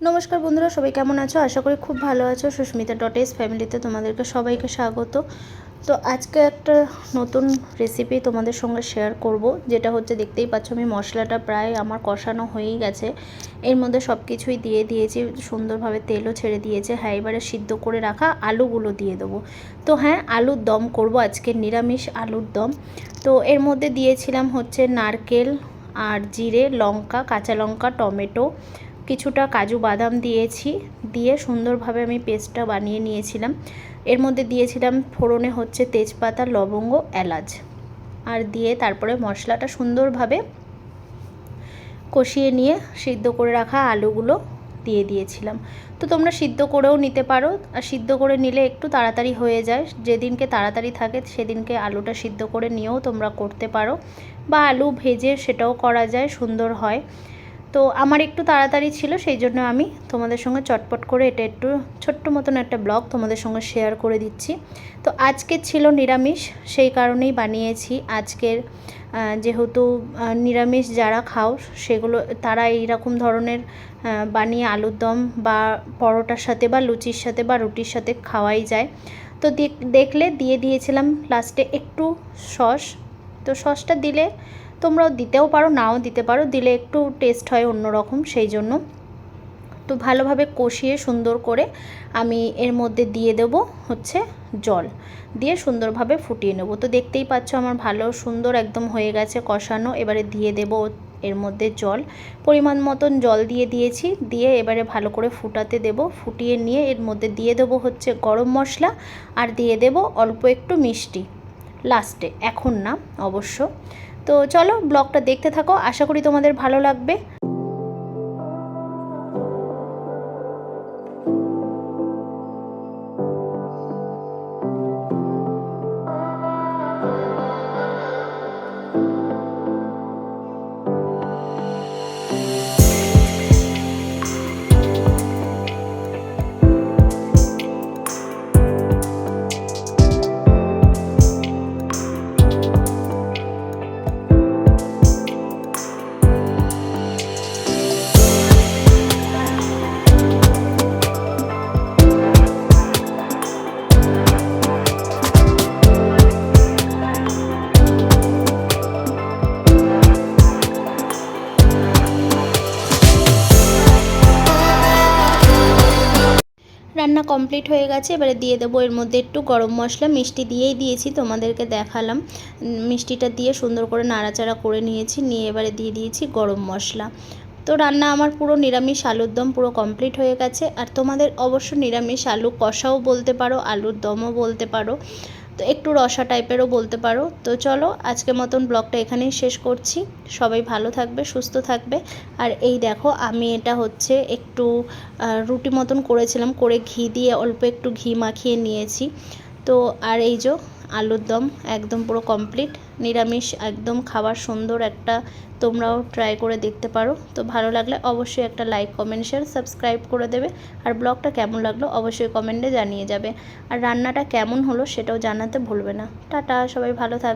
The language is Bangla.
নমস্কার বন্ধুরা, সবাই কেমন আছো? আশা করি খুব ভালো আছো। সুস্মিতা ডট এস ফ্যামিলিতে তোমাদেরকে সবাইকে স্বাগত। তো আজকে একটা নতুন রেসিপি তোমাদের সঙ্গে শেয়ার করব, যেটা হচ্ছে দেখতেই পাচ্ছ আমি মশলাটা প্রায় আমার কষানো হয়েই গেছে। এর মধ্যে সব কিছুই দিয়ে দিয়েছি, সুন্দরভাবে তেলও ছেড়ে দিয়েছে। হ্যাঁ এবারে সিদ্ধ করে রাখা আলুগুলো দিয়ে দেবো। তো হ্যাঁ আলুর দম করব, আজকে নিরামিষ আলুর দম। তো এর মধ্যে দিয়েছিলাম হচ্ছে নারকেল আর জিরে, লঙ্কা, কাঁচা লঙ্কা, টমেটো কিছুটা কাজু বাদাম দিয়েছি, দিয়ে সুন্দরভাবে আমি পেস্টটা বানিয়ে নিয়েছিলাম। এর মধ্যে দিয়েছিলাম ফোড়নে হচ্ছে তেজপাতা, লবঙ্গ, এলাচ। আর দিয়ে তারপরে মশলাটা সুন্দরভাবে কষিয়ে নিয়ে সিদ্ধ করে রাখা আলুগুলো দিয়ে দিয়েছিলাম। তো তোমরা সিদ্ধ করেও নিতে পারো, আর সিদ্ধ করে নিলে একটু তাড়াতাড়ি হয়ে যায়। যেদিনকে তাড়াতাড়ি থাকে সেদিনকে আলুটা সিদ্ধ করে নিয়েও তোমরা করতে পারো। বা আলু ভেজে সেটাও করা যায়, সুন্দর হয়। তো আমার একটু তাড়াতাড়ি ছিল, সেই জন্য আমি তোমাদের সঙ্গে চটপট করে এটা একটু ছোট্ট মতন একটা ব্লগ তোমাদের সঙ্গে শেয়ার করে দিচ্ছি। তো আজকে ছিল নিরামিষ, সেই কারণেই বানিয়েছি আজকের যেহেতু নিরামিষ যারা খাও, সেগুলো, তারা এইরকম ধরনের বানিয়ে আলুর দম বা পরোটার সাথে বা লুচির সাথে বা রুটির সাথে খাওয়াই যায়। তো দেখলে দিয়ে দিয়েছিলাম লাস্টে একটু সস। তো সসটা দিলে তোমরাও দিতেও পারো, নাও দিতে পারো, দিলে একটু টেস্ট হয় অন্যরকম, সেই জন্য। তো ভালোভাবে কষিয়ে সুন্দর করে আমি এর মধ্যে দিয়ে দেব হচ্ছে জল। দিয়ে সুন্দরভাবে ফুটিয়ে নেব। তো দেখতেই পাচ্ছ আমার ভালো সুন্দর একদম হয়ে গেছে কষানো। এবারে দিয়ে দেব এর মধ্যে জল। পরিমাণ মতন জল দিয়ে দিয়েছি। দিয়ে এবারে ভালো করে ফুটাতে দেব। ফুটিয়ে নিয়ে এর মধ্যে দিয়ে দেব হচ্ছে গরম মশলা আর দিয়ে দেব অল্প একটু মিষ্টি। লাস্টে এখন না, অবশ্য। তো চলো ব্লগটা দেখতে থাকো। আশা করি তোমাদের ভালো লাগবে। রান্না কমপ্লিট হয়ে গেছে, এবারে দিয়ে দেবো এর মধ্যে একটু গরম মশলা, মিষ্টি দিয়েই দিয়েছি তোমাদেরকে দেখালাম। মিষ্টিটা দিয়ে সুন্দর করে নাড়াচাড়া করে নিয়েছি, নিয়ে এবারে দিয়ে দিয়েছি গরম মশলা। তো রান্না আমার পুরো নিরামিষ আলুর দম পুরো কমপ্লিট হয়ে গেছে। আর তোমাদের অবশ্য নিরামিষ আলু কষাও বলতে পারো, আলুর দমও বলতে পারো। তো একটু রসা টাইপেরও বলতে পারো। তো চলো আজকে মতন ব্লগটা এখানেই শেষ করছি। সবাই ভালো থাকবে, সুস্থ থাকবে। আর এই দেখো, আমি এটা হচ্ছে একটু রুটি মতন করেছিলাম। করে ঘি দিয়ে অল্প একটু ঘি মাখিয়ে নিয়েছি। তো আর এই যে আলুর দম একদম পুরো কমপ্লিট নিরামিষ, একদম খাবার সুন্দর একটা তোমরাও ট্রাই করে দেখতে পারো। তো ভালো লাগলে অবশ্যই একটা লাইক কমেন্ট শেয়ার সাবস্ক্রাইব করে দেবে। আর ব্লগটা কেমন লাগল অবশ্যই কমেন্টে জানিয়ে যাবে। আর রান্নাটা কেমন হলো সেটাও জানাতে ভুলবে না। টাটা, সবাই ভালো থাকবে